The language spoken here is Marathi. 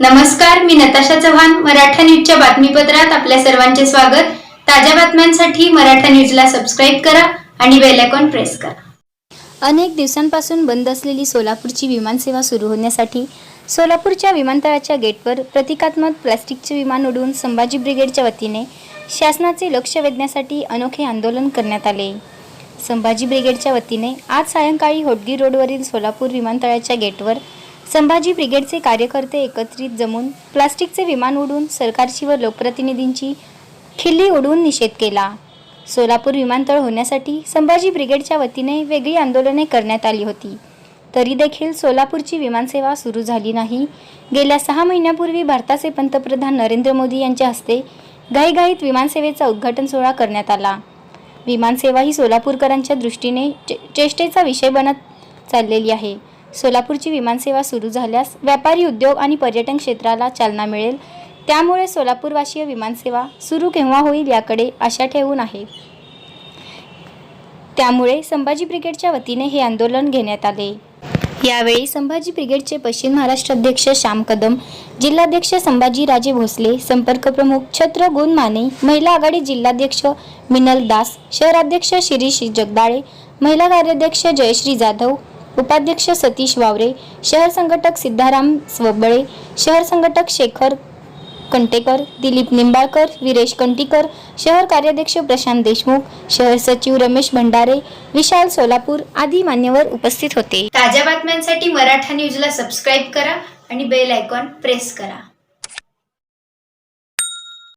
नमस्कार मी नताशा चव्हाण मराठा न्यूजच्या बातमीपत्रात आपल्या सर्वांचे स्वागत. ताज्या बातम्यांसाठी मराठा न्यूजला सबस्क्राईब करा आणि बेल आयकॉन प्रेस करा. अनेक दिवसांपासून बंद असलेली सोलापूरची विमानसेवा सुरू होण्यासाठी सोलापूरच्या विमानतळाच्या गेटवर प्रतिकात्मक प्लास्टिकचे विमान उडवून संभाजी ब्रिगेडच्या वतीने शासनाचे लक्ष वेधण्यासाठी अनोखे आंदोलन करण्यात आले. संभाजी ब्रिगेडच्या वतीने आज सायंकाळी होटगी रोडवरील सोलापूर विमानतळाच्या गेटवर संभाजी ब्रिगेडचे कार्यकर्ते एकत्रित जमून प्लास्टिकचे विमान उडून सरकारची व लोकप्रतिनिधींची खिल्ली उडवून निषेध केला. सोलापूर विमानतळ होण्यासाठी संभाजी ब्रिगेडच्या वतीने वेगळी आंदोलने करण्यात आली होती. तरी देखील सोलापूरची विमानसेवा सुरू झाली नाही. गेल्या सहा महिन्यापूर्वी भारताचे पंतप्रधान नरेंद्र मोदी यांच्या हस्ते घाईघाईत विमानसेवेचा उद्घाटन सोहळा करण्यात आला. विमानसेवा ही सोलापूरकरांच्या दृष्टीने चे- चेष्टेचा विषय बनत चाललेली आहे. सोलापूरची विमानसेवा सुरू झाल्यास व्यापारी उद्योग आणि पर्यटन क्षेत्राला चालना मिळेल. त्यामुळे सोलापूरवासीय विमानसेवा सुरू केव्हा होईल याकडे आशा ठेवून आहे. त्यामुळे संभाजी ब्रिगेडच्या वतीने हे आंदोलन घेण्यात आले. यावेळी संभाजी ब्रिगेडचे पश्चिम महाराष्ट्र अध्यक्ष श्याम कदम जिल्हाध्यक्ष संभाजी राजे भोसले संपर्क प्रमुख छत्र गुण माने महिला आघाडी जिल्हाध्यक्ष मिनल दास शहराध्यक्ष शिरीष जगदाळे महिला कार्याध्यक्ष जयश्री जाधव उपाध्यक्ष सतीश वावरे शहर संघटक सिद्धाराम स्वबळे शहर संघटक शेखर कंटेकर दिलीप निंबाळकर विरेश कंटीकर शहर कार्याध्यक्ष प्रशांत देशमुख शहर सचिव रमेश भंडारे विशाल सोलापूर आदी मान्यवर उपस्थित होते. ताज्या बातम्यांसाठी मराठा न्यूजला सबस्क्राईब करा आणि बेल आयकॉन प्रेस करा.